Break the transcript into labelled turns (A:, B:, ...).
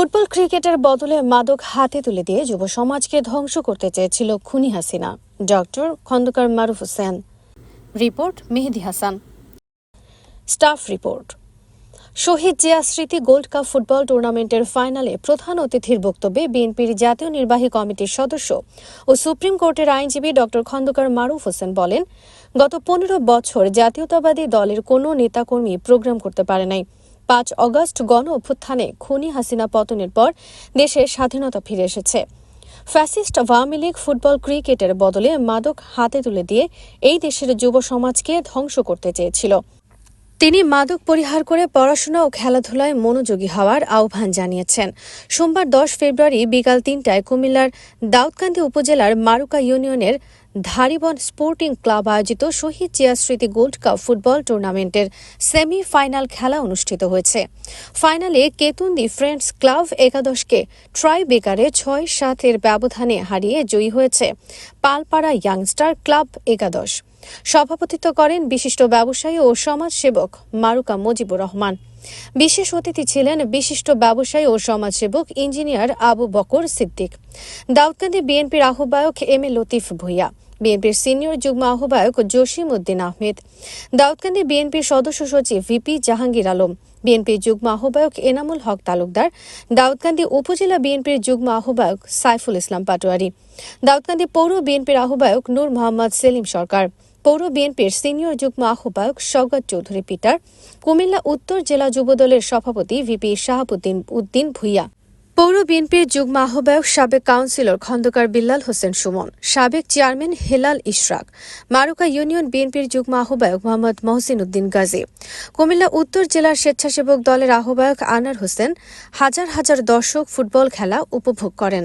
A: Football ক্রিকেটের বদলে মাদক হাতে তুলে দিয়ে যুব সমাজকে ধ্বংস করতে চেয়েছিল খুনি Hasina. Doctor Khandakar Maruf Hossain. Report, Mehedi Hasan. Staff report. Shahid Zia Smriti gold cup football টুর্নামেন্টের ফাইনালে প্রধান অতিথির বক্তব্যে বিএনপির জাতীয় নির্বাহী কমিটির সদস্য ও সুপ্রিম কোর্টের আইনজীবী ডক্টর খন্দকার মারুফ হোসেন বলেন, গত পনেরো বছর জাতীয়তাবাদী দলের কোনো নেতাকর্মী প্রোগ্রাম করতে পারে নাই। পাঁচ অগস্ট গণ অভ্যুত্থানে খুনি হাসিনা পতনের পর দেশে স্বাধীনতা ফিরে এসেছে। ফ্যাসিস্ট আওয়ামী লীগ ফুটবল ক্রিকেটের বদলে মাদক হাতে তুলে দিয়ে এই দেশের যুব সমাজকে ধ্বংস করতে চেয়েছিল। তিনি মাদক পরিহার করে পড়াশোনা ও খেলাধুলায় মনোযোগী হওয়ার আহ্বান জানিয়েছেন। সোমবার দশ ফেব্রুয়ারি বিকাল তিনটায় কুমিল্লার দাউদকান্দি উপজেলার মারুকা ইউনিয়নের ধারিবন স্পোর্টিং ক্লাব আয়োজিত Shahid Zia Smriti gold cup football টুর্নামেন্টের সেমি ফাইনাল খেলা অনুষ্ঠিত হয়েছে। ফাইনালে কেতুন্দি ফ্রেন্ডস ক্লাব একাদশকে ট্রাই বেকারে ছয় সাতের ব্যবধানে হারিয়ে জয়ী হয়েছে। পালপাড়া ইয়াংস্টার ক্লাব একাদশ। সভাপতিত্ব করেন বিশিষ্ট ব্যবসায়ী ও সমাজসেবক মারুকা মুজিবুর রহমান। বিশেষ অতিথি ছিলেন বিশিষ্ট ব্যবসায়ী ও সমাজসেবক ইঞ্জিনিয়ার আবু বকর সিদ্দিক। দাউদকান্দি বিএনপির আহ্বায়ক এম এ লতিফ ভুইয়া। বিএনপির সিনিয়র যুগ্ম আহ্বায়ক জসিম উদ্দিন আহমেদ। দাউদকান্দি বিএনপির সদস্য সচিব ভিপি জাহাঙ্গীর আলম, বিএনপির যুগ্ম আহ্বায়ক এনামুল হক তালুকদার, দাউদকান্দি উপজেলা বিএনপির যুগ্ম আহ্বায়ক সাইফুল ইসলাম পাটোয়ারি, দাউদকান্দি পৌর বিএনপির আহ্বায়ক নূর মোহাম্মদ সেলিম সরকার, পৌর বিএনপির সিনিয়র যুগ্ম আহ্বায়ক সৌগত চৌধুরী পিটার, কুমিল্লা উত্তর জেলা যুবদলের সভাপতি ভিপি শাহাবুদ্দিন উদ্দিন ভুইয়া। পৌর বিএনপির যুগ্ম আহ্বায়ক সাবেক কাউন্সিলর খন্দকার বিল্লাল হোসেন সুমন, সাবেক চেয়ারম্যান হেলাল ইশরাক, মারুকা ইউনিয়ন বিএনপির যুগ্ম আহ্বায়ক মোহাম্মদ মহসিন উদ্দিন গাজী, কুমিল্লা উত্তর জেলার স্বেচ্ছাসেবক দলের আহ্বায়ক আনার হোসেন হাজার হাজার দর্শক ফুটবল খেলা উপভোগ করেন।